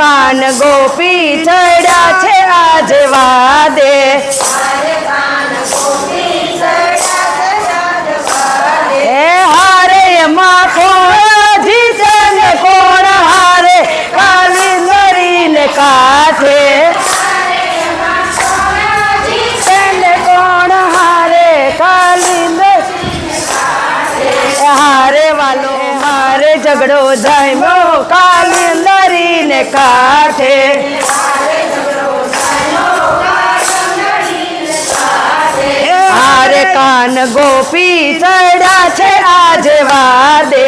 કાન ગોપી ચડ્યા છે આજે વાદે. હારે એમાં કોણ જીતે ને કોણ હારે? કાલી નરીને કાંઠે. કોણ વાલો. મારે ઝઘડો જામ્યો કાલી નરીને કાઠે હારે કાન ગોપી ચડ્યા છે આજ વાદે.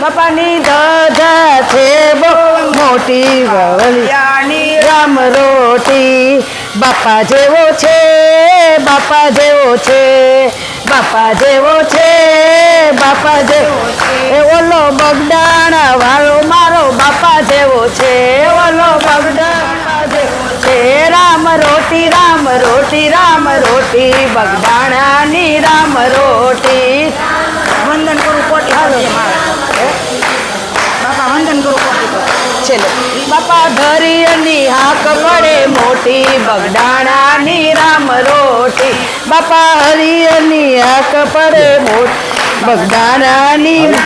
બાપાની દાદા છે બહુ મોટી વવલિયાની રામ રોટી. બાપા જેવો છે, બાપા જેવો છે. બાપા જેવો છે, બાપા જેવો એ ઓલો બગડાણા વાળો મારો બાપા જેવો છે ઓલો બગડાણા જેવો છે. રામ રોટી રામ રોટી રામ રોટી બગડાણાની રામ રોટી. વંદન કરું કોટી હાલો બાપા, વંદન કરું કોટી છેલ્લે બાપા, ધરિયની હાક પડે મોટી બગડાણાની રામ રોટી. બાપા હરિયની આંખ પડે મોટી બગડાણાની